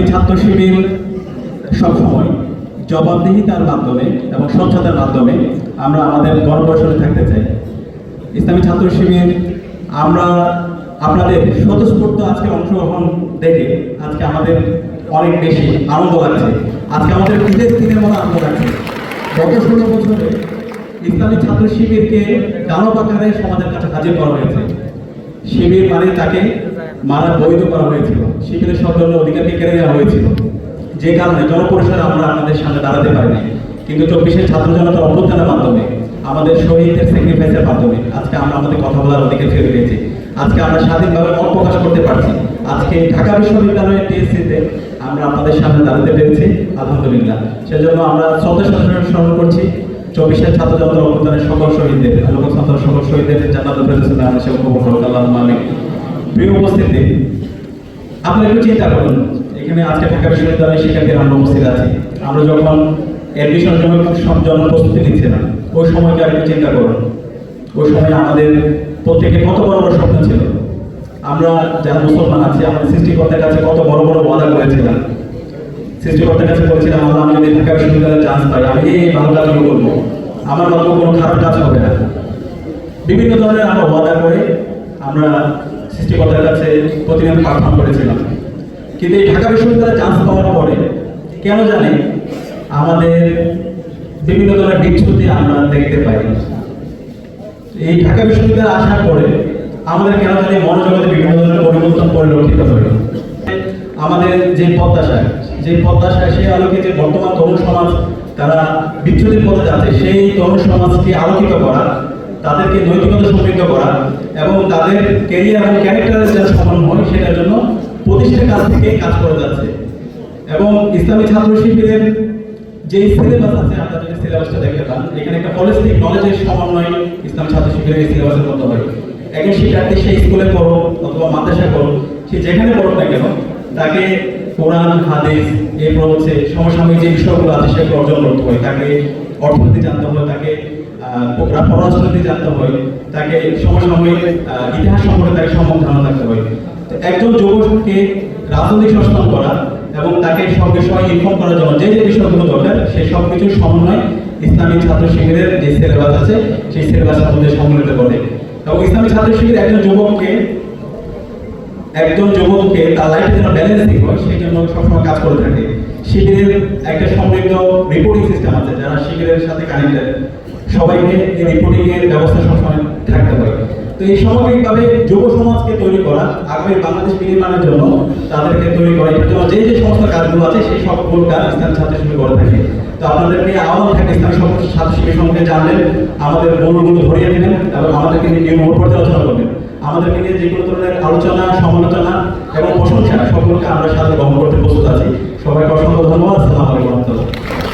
ইসলামী ছাত্র শিবির সবসময় জবাবদিহিতার মাধ্যমে এবং স্বচ্ছতার মাধ্যমে আমরা আমাদের গণপরিষদে থাকতে চাই। ইসলামী ছাত্র শিবির আমরা আপনাদের স্বতঃস্ফূর্ত আজকে অংশগ্রহণ দেখে আজকে আমাদের অনেক বেশি আনন্দ লাগছে। আজকে আমাদের ঈদের দিনের মতো আনন্দ লাগছে। গত ষোলো বছরে ইসলামী ছাত্র শিবিরকে দানব আকারে সমাজের কাছে হাজির করা হয়েছে। শিবির মানে তাকে মারা বৈধ করা হয়েছিল। শিবিরের সব ধরনের অধিকারকে কেড়ে নেওয়া হয়েছিল। যে কারণে জনপরিসরে আমরা আপনাদের সামনে দাঁড়াতে পারিনি কিন্তু চব্বিশের ছাত্র জনতার অভ্যুত্থানের মাধ্যমে, আমাদের শহীদদের স্যাক্রিফাইসের মাধ্যমে আজকে আমরা আমাদের কথা বলার অধিকার ফিরে পেয়েছি। আজকে আমরা স্বাধীনভাবে মত প্রকাশ করতে পারছি। আজকে ঢাকা বিশ্ববিদ্যালয়ের টিএসসিতে আমরা আপনাদের সামনে দাঁড়াতে পেরেছি। আলহামদুলিল্লাহ। সেজন্য আমরা শ্রদ্ধা স্মরণ করছি। চব্বিশের ছাত্র সকল শহীদদের আলোক সকল শহীদদের সে আল্লাহ আমিন। প্রিয় উপস্থিতি আপনি একটু চিন্তা করুন। এখানে আজকে ঢাকা বিশ্ববিদ্যালয়ের আমরা উপস্থিত আছি। আমরা যখন অ্যাডমিশন জন্য প্রস্তুতি নিচ্ছিলাম ওই সময়কে একটু চিন্তা করুন। ওই সময় আমাদের প্রত্যেকে কত বড় বড় স্বপ্ন ছিল। আমরা যারা মুসলমান আছি, আমাদের সৃষ্টিকর্তার কাছে কত বড় বড় ওয়াদা করেছিলাম কোনো জানি আমাদের বিভিন্ন ধরনের বিচ্ছুতি আমরা দেখতে পাই। এই ঢাকা বিশ্ববিদ্যালয়ে আসার পরে আমাদের কেন জানি মনোজগতে বিভিন্ন ধরনের পরিবর্তন পরিলক্ষিত হলো। আমাদের যে প্রত্যাশা যে প্রত্যাশা সেই আলোকে যে বর্তমান তরুণ সমাজ তারা বিচ্ছুতির পথে যাচ্ছে, সেই তরুণ সমাজকে আলোকিত করা, তাদেরকে নৈতিকতা সমৃদ্ধ করা এবং তাদের কেরিয়ার এবং ক্যারেক্টারের যেন সমান হয় সেটার জন্য প্রতিষ্ঠার কাছ থেকে কাজ করে যাচ্ছে। এবং ইসলামী ছাত্র শিবিরের যে সিলেবাস আছে আমরা যদি সিলেবাসটা দেখতে পান এখানে একটা পলিস্টিক নলেজের সমন্বয় ইসলাম ছাত্র শিবিরের সিলেবাসের মতো হয়। একজন শিক্ষার্থী সেই স্কুলে পড়ো অথবা মাদ্রাসায় পড়ো সে যেখানে পড়ো না কেন, তাকে কোরআন, হাদিস, এরপর হচ্ছে সমসাময়িক যে বিষয়গুলো আছে সেগুলো অর্জন করতে হয়। তাকে অর্থনীতি জানতে হয়, তাকে পররাষ্ট্রনীতি জানতে হয়, তাকে সমসাময়িক ইতিহাস সম্পর্কে তাকে সম্যক ধারণা থাকতে হয়। তো একজন যুবককে রাজনৈতিক সচেতন করা এবং তাকে সব বিষয়ে ইনফর্ম করার জন্য যে যে বিষয়গুলো দরকার সেই সব কিছুর সমন্বয় ইসলামী ছাত্র শিবিরের যে সিলেবাস আছে, সেই সিলেবাসের মধ্যে সম্মিলিত করে। এবং ইসলামী ছাত্র শিবির একজন যুবককে একজন যুবককে তার লাইফে যেন ব্যালেন্সিং হয় সেই জন্য সবসময় কাজ করে থাকে। শিবিরের একটা সমৃদ্ধ রিপোর্টিং সিস্টেম আছে, যারা শিবিরের সাথে কানেক্টেড সবাইকে এই রিপোর্টিং এর ব্যবস্থা সবসময় থাকতে হয় তো এই সামগ্রিকভাবে যুব সমাজকে তৈরি করা, আগামী বাংলাদেশ বিনির্মাণের জন্য তাদেরকে তৈরি করা, এটার জন্য যে যে সমস্ত কাজগুলো আছে, সেই সবগুলো কাজ ইসলাম ছাত্র শিবির করে থাকে। তো আপনাদেরকে আহ্বান থাকে ইসলাম ছাত্র শিবির সম্পর্কে জানলেন আমাদের মূলগুলো ধরিয়ে দিলেন এবং আমাদেরকে নিয়ে পর্যালোচনা করবেন। আমাদেরকে নিয়ে যে কোনো ধরনের আলোচনা, সমালোচনা এবং প্রশংসা সকলকে আমরা সাথে গ্রহণ করতে প্রস্তুত আছি। সবাইকে অসংখ্য ধন্যবাদ। আসসালামু আলাইকুম।